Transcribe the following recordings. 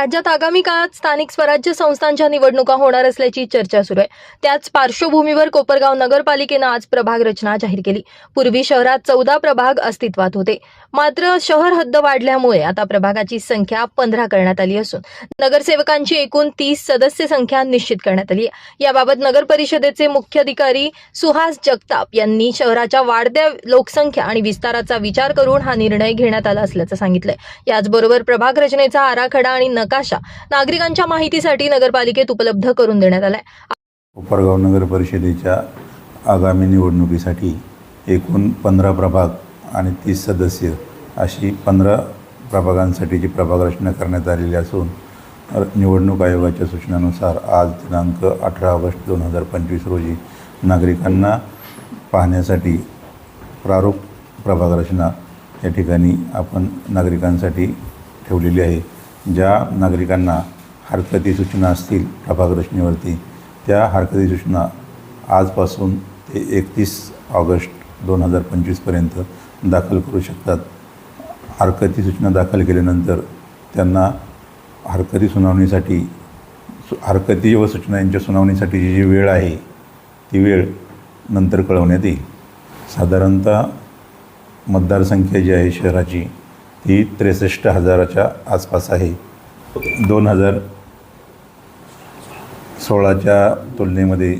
राज्यात आगामी काळात स्थानिक स्वराज्य संस्थांच्या निवडणुका होणार असल्याची चर्चा सुरू आहे. त्याच पार्श्वभूमीवर कोपरगाव नगरपालिकेनं आज प्रभाग रचना जाहीर केली. पूर्वी शहरात चौदा प्रभाग अस्तित्वात होते. मात्र शहर हद्द वाढल्यामुळे आता प्रभागाची संख्या पंधरा करण्यात आली असून नगरसेवकांची एकूण तीस सदस्य संख्या निश्चित करण्यात आली आहे. याबाबत नगर परिषदेचे मुख्याधिकारी सुहास जगताप यांनी शहराच्या वाढत्या लोकसंख्या आणि विस्ताराचा विचार करून हा निर्णय घेण्यात आला असल्याचं सांगितलंय. याचबरोबर प्रभाग रचनेचा आराखडा आणि नकाशा नागरिकांच्या माहितीसाठी नगरपालिकेत उपलब्ध करून देण्यात आलाय. कोपरगाव नगर परिषदेच्या आगामी निवडणुकीसाठी एकूण पंधरा प्रभाग आणि तीस सदस्य अशी पंधरा प्रभागांसाठीची प्रभाग रचना करण्यात आलेली असून निवडणूक आयोगाच्या सूचनानुसार आज दिनांक अठरा ऑगस्ट दोन हजार पंचवीस रोजी नागरिकांना पाहण्यासाठी प्रारूप प्रभाग रचना या ठिकाणी आपण नागरिकांसाठी ठेवलेली आहे. ज्या नागरिकांना हरकती सूचना असतील प्रभाग रचनेवरती त्या हरकती सूचना आजपासून ते एकतीस ऑगस्ट दोन हजार पंचवीसपर्यंत दाखल करू शकतात. हरकती सूचना दाखल केल्यानंतर त्यांना हरकती सुनावणीसाठी सु हरकती व सूचना यांच्या सुनावणीसाठीची जी वेळ आहे ती वेळ नंतर कळवण्यात येईल. साधारणतः मतदारसंख्या जी आहे शहराची ती त्रेसष्ट हजाराच्या आसपास आहे. दोन हजार सोळाच्या तुलनेमध्ये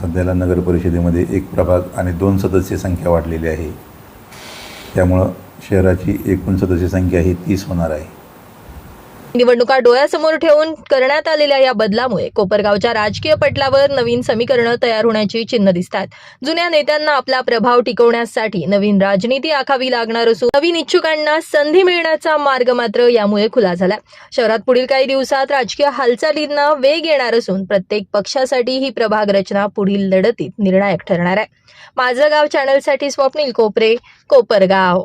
सध्याला नगर परिषदेमध्ये एक प्रभाग आणि दोन सदस्य संख्या वाढलेली आहे. त्यामुळं शहराची एकूण सदस्य संख्या ही तीस होणार आहे. निवडणुका डोळ्यासमोर ठेवून करण्यात आलेल्या या बदलामुळे कोपरगावच्या राजकीय पटलावर नवीन समीकरणं तयार होण्याची चिन्ह दिसतात. जुन्या नेत्यांना आपला प्रभाव टिकवण्यासाठी नवीन राजनीती आखावी लागणार असून नवीन इच्छुकांना संधी मिळण्याचा मार्ग मात्र यामुळे खुला झाला. शहरात पुढील काही दिवसात राजकीय हालचालींना वेग येणार असून प्रत्येक पक्षासाठी ही प्रभाग रचना पुढील लढतीत निर्णायक ठरणार आहे. माझं गाव चॅनलसाठी स्वप्नील कोपरे कोपरगाव.